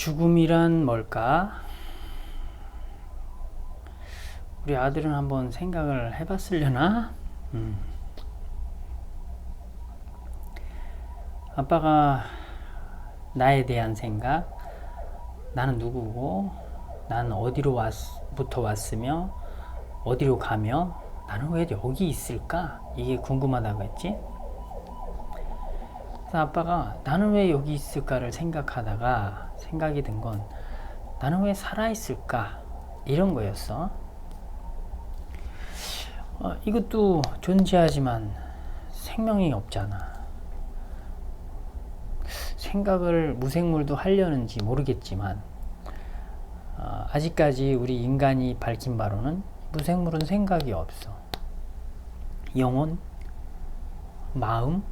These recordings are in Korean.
죽음이란 뭘까? 우리 아들은 한번 생각을 해봤으려나? 음. 아빠가 나에 대한 생각, 나는 누구고, 나는 어디로 왔 부터 왔으며, 어디로 가며, 나는 왜 여기 있을까? 이게 궁금하다고 했지? 아빠가 나는 왜 여기 있을까를 생각하다가 생각이 든 건 나는 왜 살아있을까? 이런 거였어. 어, 이것도 존재하지만 생명이 없잖아. 생각을 무생물도 하려는지 모르겠지만 어, 아직까지 우리 인간이 밝힌 바로는 무생물은 생각이 없어. 영혼, 마음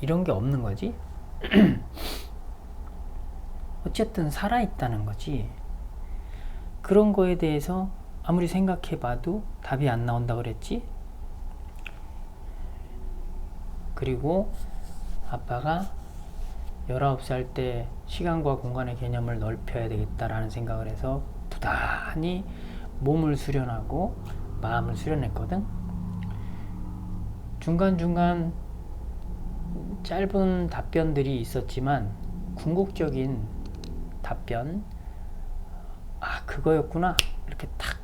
이런 게 없는 거지. 어쨌든 살아있다는 거지. 그런 거에 대해서 아무리 생각해봐도 답이 안 나온다 그랬지. 그리고 아빠가 19살 때 시간과 공간의 개념을 넓혀야 되겠다라는 생각을 해서 부단히 몸을 수련하고 마음을 수련했거든. 중간중간 짧은 답변들이 있었지만 궁극적인 답변 아 그거였구나 이렇게 탁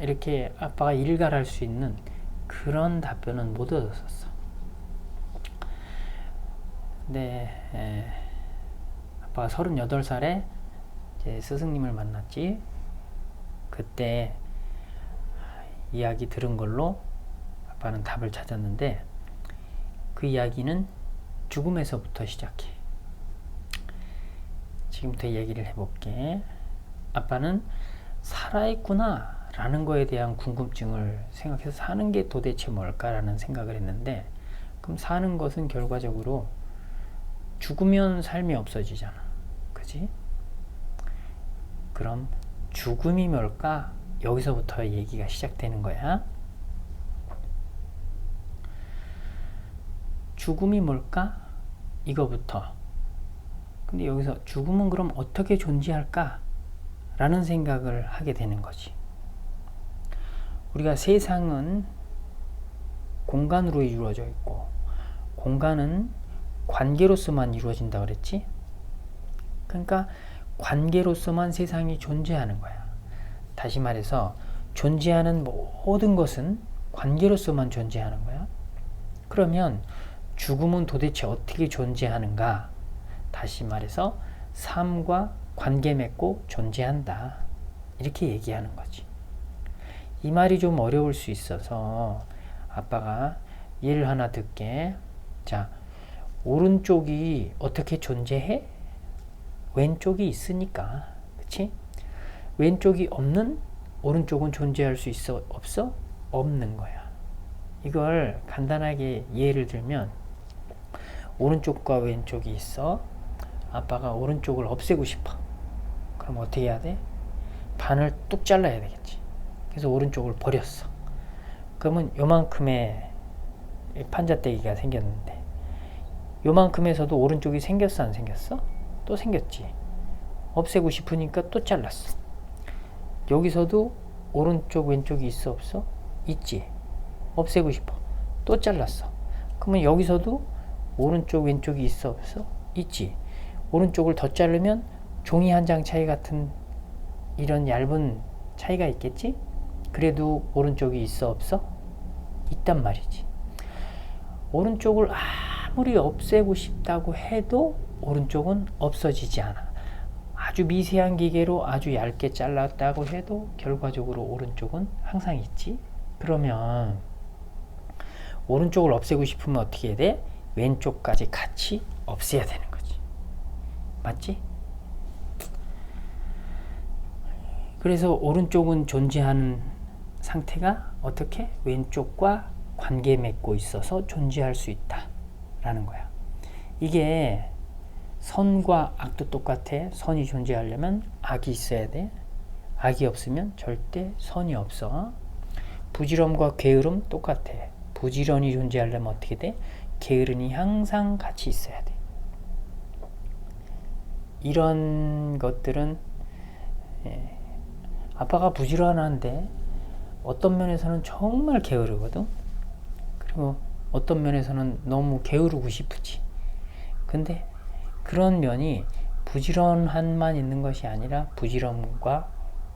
이렇게 아빠가 일갈할 수 있는 그런 답변은 못 얻었었어. 네, 에, 아빠가 38살에 제 스승님을 만났지. 그때 이야기 들은 걸로 아빠는 답을 찾았는데 그 이야기는 죽음에서부터 시작해. 지금부터 얘기를 해볼게. 아빠는 살아있구나 라는 거에 대한 궁금증을 생각해서 사는 게 도대체 뭘까라는 생각을 했는데 그럼 사는 것은 결과적으로 죽으면 삶이 없어지잖아. 그지? 그럼 죽음이 뭘까? 여기서부터 얘기가 시작되는 거야. 죽음이 뭘까? 이거부터. 근데 여기서 죽음은 그럼 어떻게 존재할까? 라는 생각을 하게 되는 거지. 우리가 세상은 공간으로 이루어져 있고, 공간은 관계로서만 이루어진다 그랬지? 그러니까 관계로서만 세상이 존재하는 거야. 다시 말해서 존재하는 모든 것은 관계로서만 존재하는 거야. 그러면 죽음은 도대체 어떻게 존재하는가? 다시 말해서 삶과 관계 맺고 존재한다. 이렇게 얘기하는 거지. 이 말이 좀 어려울 수 있어서 아빠가 예를 하나 듣게. 자, 오른쪽이 어떻게 존재해? 왼쪽이 있으니까. 그치? 왼쪽이 없는 오른쪽은 존재할 수 있어? 없어? 없는 거야. 이걸 간단하게 예를 들면 오른쪽과 왼쪽이 있어. 아빠가 오른쪽을 없애고 싶어. 그럼 어떻게 해야 돼? 반을 뚝 잘라야 되겠지. 그래서 오른쪽을 버렸어. 그러면 요만큼의 판자떼기가 생겼는데 요만큼에서도 오른쪽이 생겼어 안 생겼어? 또 생겼지. 없애고 싶으니까 또 잘랐어. 여기서도 오른쪽 왼쪽이 있어 없어? 있지. 없애고 싶어. 또 잘랐어. 그러면 여기서도 오른쪽 왼쪽이 있어 없어? 있지. 오른쪽을 더 자르면 종이 한 장 차이 같은 이런 얇은 차이가 있겠지? 그래도 오른쪽이 있어 없어? 있단 말이지. 오른쪽을 아무리 없애고 싶다고 해도 오른쪽은 없어지지 않아. 아주 미세한 기계로 아주 얇게 잘랐다고 해도 결과적으로 오른쪽은 항상 있지. 그러면 오른쪽을 없애고 싶으면 어떻게 해야 돼? 왼쪽까지 같이 없애야 되는 거지. 맞지? 그래서 오른쪽은 존재하는 상태가 어떻게 왼쪽과 관계 맺고 있어서 존재할 수 있다라는 거야. 이게 선과 악도 똑같아. 선이 존재하려면 악이 있어야 돼. 악이 없으면 절대 선이 없어. 부지런과 게으름 똑같아. 부지런이 존재하려면 어떻게 돼? 게으름이 항상 같이 있어야 돼. 이런 것들은 예, 아빠가 부지런한데 어떤 면에서는 정말 게으르거든. 그리고 어떤 면에서는 너무 게으르고 싶지. 근데 그런 면이 부지런함만 있는 것이 아니라 부지런과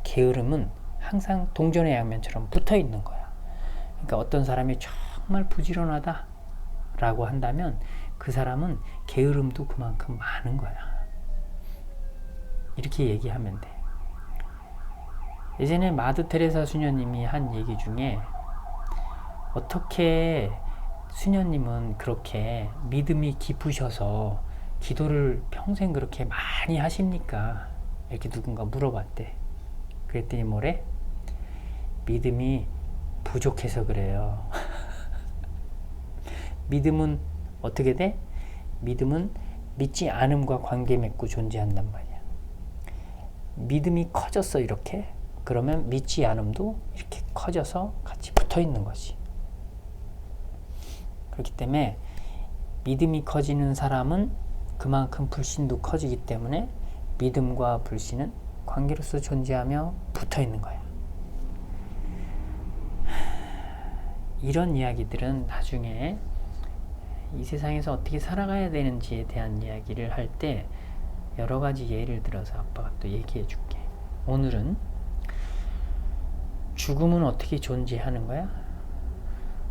게으름은 항상 동전의 양면처럼 붙어 있는 거야. 그러니까 어떤 사람이 정말 부지런하다 라고 한다면 그 사람은 게으름도 그만큼 많은 거야. 이렇게 얘기하면 돼. 예전에 마드 테레사 수녀님이 한 얘기 중에 어떻게 수녀님은 그렇게 믿음이 깊으셔서 기도를 평생 그렇게 많이 하십니까? 이렇게 누군가 물어봤대. 그랬더니 뭐래? 믿음이 부족해서 그래요. 믿음은 어떻게 돼? 믿음은 믿지 않음과 관계 맺고 존재한단 말이야. 믿음이 커졌어, 이렇게. 그러면 믿지 않음도 이렇게 커져서 같이 붙어 있는 거지. 그렇기 때문에 믿음이 커지는 사람은 그만큼 불신도 커지기 때문에 믿음과 불신은 관계로서 존재하며 붙어 있는 거야. 이런 이야기들은 나중에 이 세상에서 어떻게 살아가야 되는지에 대한 이야기를 할 때 여러 가지 예를 들어서 아빠가 또 얘기해 줄게. 오늘은 죽음은 어떻게 존재하는 거야?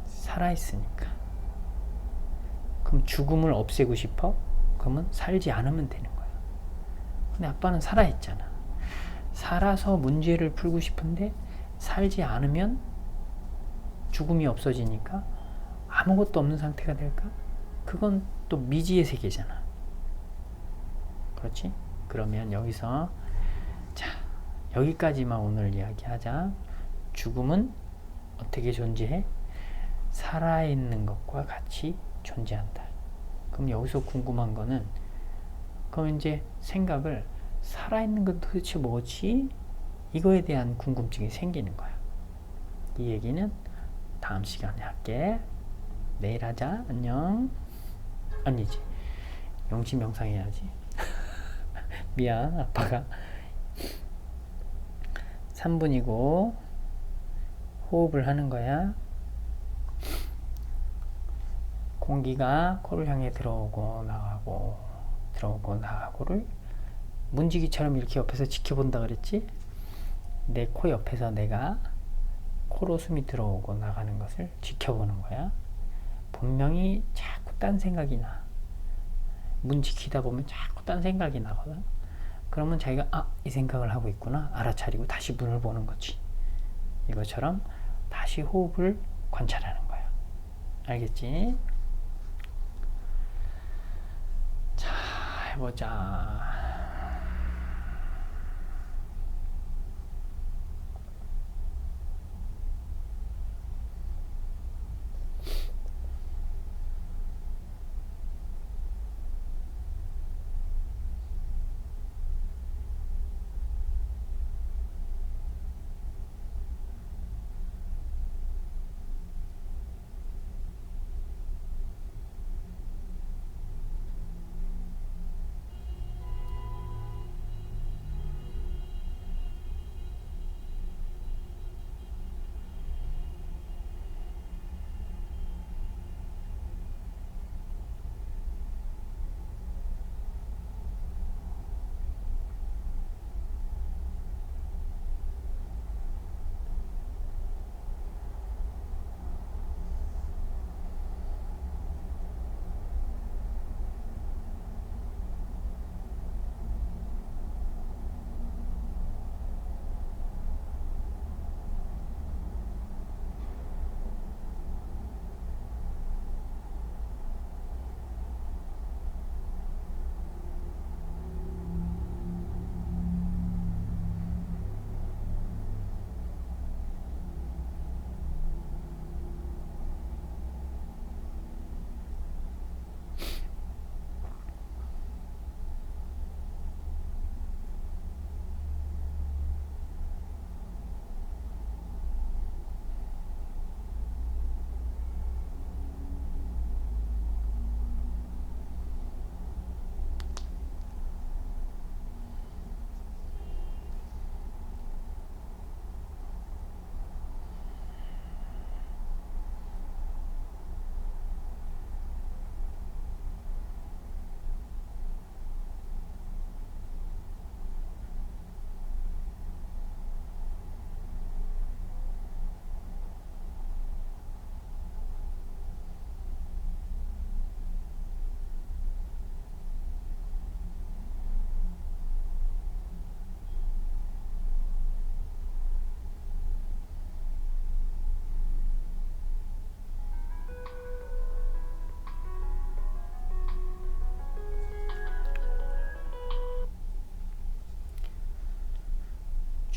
살아있으니까. 그럼 죽음을 없애고 싶어? 그러면 살지 않으면 되는 거야. 근데 아빠는 살아있잖아. 살아서 문제를 풀고 싶은데 살지 않으면 죽음이 없어지니까 아무것도 없는 상태가 될까? 그건 또 미지의 세계잖아. 그렇지? 그러면 여기서 자 여기까지만 오늘 이야기하자. 죽음은 어떻게 존재해? 살아있는 것과 같이 존재한다. 그럼 여기서 궁금한 거는 그럼 이제 생각을 살아있는 건 도대체 뭐지? 이거에 대한 궁금증이 생기는 거야. 이 얘기는 다음 시간에 할게. 내일 하자. 안녕. 아니지. 영치 명상해야지. 미안, 아빠가. 3분이고, 호흡을 하는 거야. 공기가 코를 향해 들어오고 나가고, 들어오고 나가고를 문지기처럼 이렇게 옆에서 지켜본다 그랬지? 내 코 옆에서 내가 코로 숨이 들어오고 나가는 것을 지켜보는 거야. 분명히 자꾸 딴 생각이 나. 문 지키다 보면 자꾸 딴 생각이 나거든. 그러면 자기가 아, 이 생각을 하고 있구나. 알아차리고 다시 문을 보는 거지. 이것처럼 다시 호흡을 관찰하는 거야. 알겠지? 자, 해보자.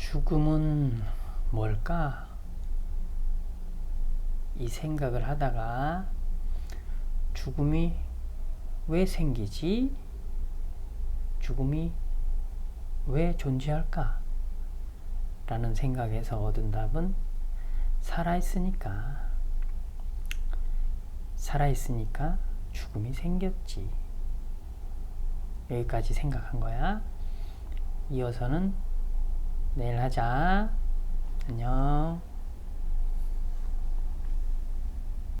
죽음은 뭘까? 이 생각을 하다가 죽음이 왜 생기지? 죽음이 왜 존재할까? 라는 생각에서 얻은 답은 살아있으니까. 살아있으니까 죽음이 생겼지. 여기까지 생각한 거야. 이어서는 내일 하자. 안녕.